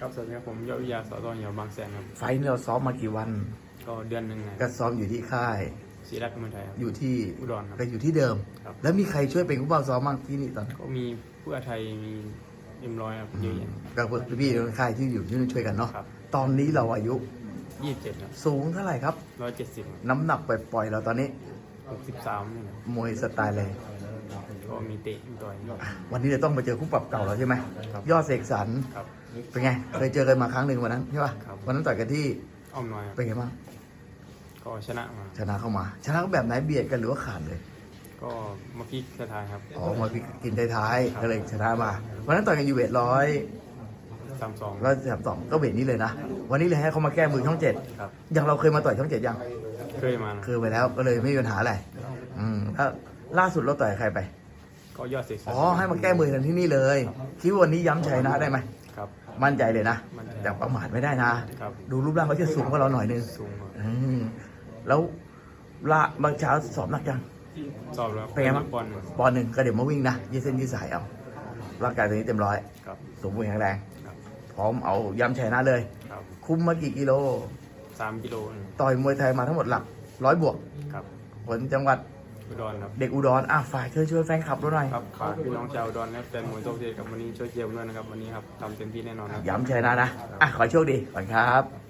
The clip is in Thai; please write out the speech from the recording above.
ครับสวัสดีครับผมยอดวิทยาสอตอนเหยียวบางแสนครับ ไฟล์นี้เราซ้อมมากี่วัน ก็เดือนหนึ่งนะก็ซ้อมอยู่ที่ค่าย ศรีรัตน์กำมลไทยครับ อยู่ที่อุดรครับก็อยู่ที่เดิม ครับ แล้วมีใครช่วยเป็นผู้บ่าวซ้อมบ้างที่นี่ตอนนั้นก็มีผู้อาไทยมีเอ็มร้อยครับเยอะแยะก็พวกพี่ในค่ายที่อยู่ที่นู่นช่วยกันเนาะ ครับ ตอนนี้เราอายุยี่สิบเจ็ดครับสูงเท่าไหร่ครับร้อยเจ็ดสิบน้ำหนักปล่อยๆเราตอนนี้หกสิบสามนี่นะมวยสไตล์เลยก็มีเตะมีต่อย วันนี้เราต้องมาเจอคู่ปรับเก่าเราใช่ไหมครับยอดเสกสรรครับ เป็นไง เคยเจอกันมาครั้งหนึ่งวันนั้นใช่ป่ะ ครับ วันนั้นต่อยกันที่อ้อมน้อยครับเป็นไงบ้าง ก็ชนะมา ชนะเข้ามา ชนะแบบไหนเบียดกันหรือว่าขาดเลย ก็มาพลิกสะทายครับ อ๋อ มากินท้ายครับๆก็เลยชนะมา วันนั้นต่อยกันอยู่เวทร้อยสามสองร้อยสามสองก็เวทนี้เลยนะ วันนี้เลยให้เขามาแก้มือช่องเจ็ดครับ อย่างเราเคยมาต่อยช่องเจ็ดยัง เคยมานะเคยไปแล้วก็เลยไม่มีปัญหาอะไร อืมแล้วล่าสุดเราต่อยกับใครไป ก็ยอดเสกสรรอ๋อ ให้มาแก้มือกันที่นี่เลย คิดว่าวันนี้ย้ำชัยนะได้ไหม ครับ มั่นใจเลยนะ มั่นใจแต่ประมาทไม่ได้นะ ครับ ดูรูปร่างเขาจะสูงกว่าเราหน่อยนึงสูงกว่า อืมแล้วละบางเช้าสอบหนักยัง สอบแล้วเป็นไงบ้างบอลปอนด์หนึ่งก็เดี๋ยวมาวิ่งนะยืดเส้นยืดสายเอาร่างกายตอนนี้เต็มร้อยครับ สมบูรณ์แข็งแรง ครับ พร้อมเอาย้ำชัยนะเลย ครับคุมมากี่กิโล สามกิโลนึงต่อยมวยไทยมาทั้งหมดหลักร้อยบวก ครับ ผลจังหวัด อุดรครับเด็กอุดรอะฝ่ายเชิญชวนแฟนคลับเราหน่อยครับฝากพี่น้องชาวอุดอนและแฟนมวยโตเทศกับวันนี้ช่วยเชียร์ผมด้วยนะครับวันนี้ครับทำเต็มที่แน่นอนครับย้ำชัยนะนะอะขอให้โชคดีก่อนครับ